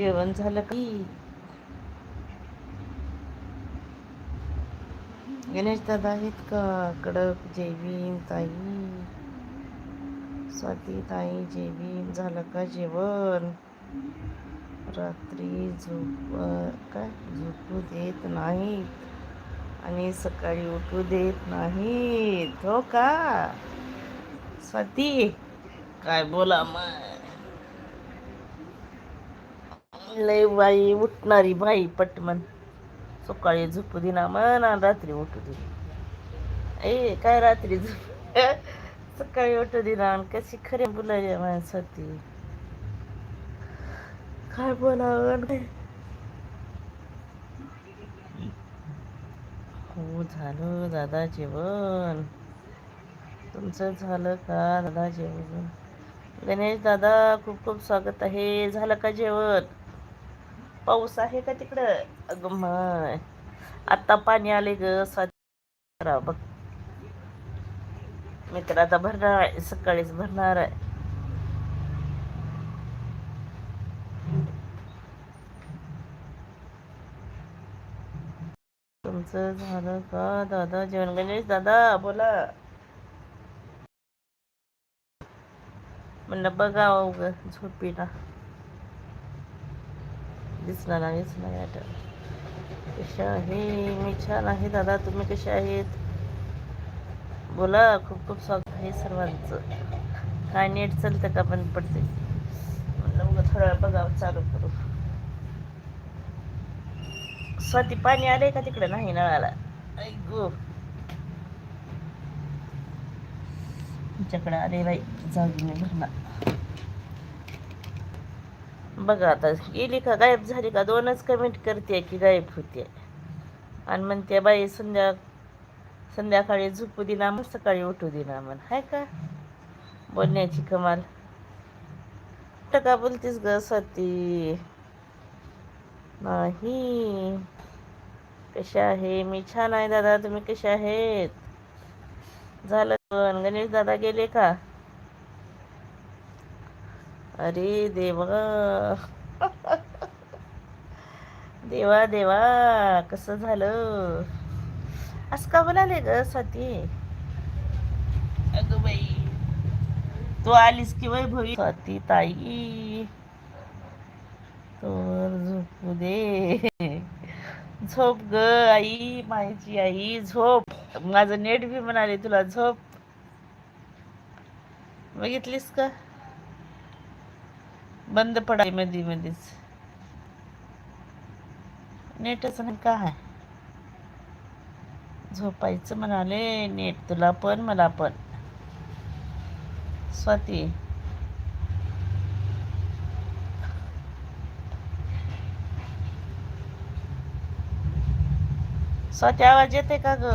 जेवण झालं की? गणेश दादा आहेत का? कडक जेवीन ताई. स्वाती ताई जेवीन झालं का जेवण? रात्री झोप काय? झोपू देत नाहीत. आणि सकाळी उठू देत नाहीत. हो का? स्वाती काय बोला मग? लय बाई उठणारी बाई पटमन. सकाळी झोपू दिना म्हणा आणि रात्री उठू दे. ए काय रात्री झोप? सकाळी उठू दिना आणि कशी खरी बोलायची माझ्यासाठी काय बोलावं? हो झालं दादा जेवण. तुमचं झालं का दादा जेवण? गणेश दादा खूप खूप स्वागत आहे. झालं का जेवण? पाऊस आहे का तिकडं अगं माय आत्ता पाणी आले ग सात बघ. मी तर आता भरणार आहे सकाळीच भरणार आहे. तुमचं झालं का दादा? जेवण गणेश दादा बोला. म्हणलं बघा ग झोपीला. दिसला नाही दिसणार नाही आता. कशा आहे? मी छान आहे दादा तुम्ही कसे आहेत? बोला खूप खूप स्वागत आहे सर्वांचं. काय नेट चालतं का बंद पडते म्हणलं थोडा वेळ बघावं चालू करू. स्वाती पाणी आले का तिकडे? नाही नळाला गो. तुमच्याकडे आले बाई जाऊ मी भरणार बघा आता गेली का गायब झाली का दोनच कमेंट करते की गायब होते. आणि म्हणते बाई संध्या संध्याकाळी झोपू दिना मग सकाळी उठू दिना म्हण. हाय का? बोलण्याची कमाल. टका बोलतीस ग स्वाती? नाही. कशा आहे? मी छान आहे दादा. तुम्ही कशा आहेत? झालं पण. गणेश दादा गेले का? अरे देवा. देवा देवा कसं झालं? असं का बोलाले ग स्वाती? अगं बाई. तू आलीस की वैभवी स्वाती ताई. तर झोपू दे. झोप ग आई मायची आई झोप. माझं नेट बी म्हणाले तुला झोप. बघितलीस का? बंद पडायमध्ये मध्येच नेटच नाही काय झोपायचं म्हणाले नेट तुला पण मला पण. स्वाती. स्वाती आवाज येते का ग?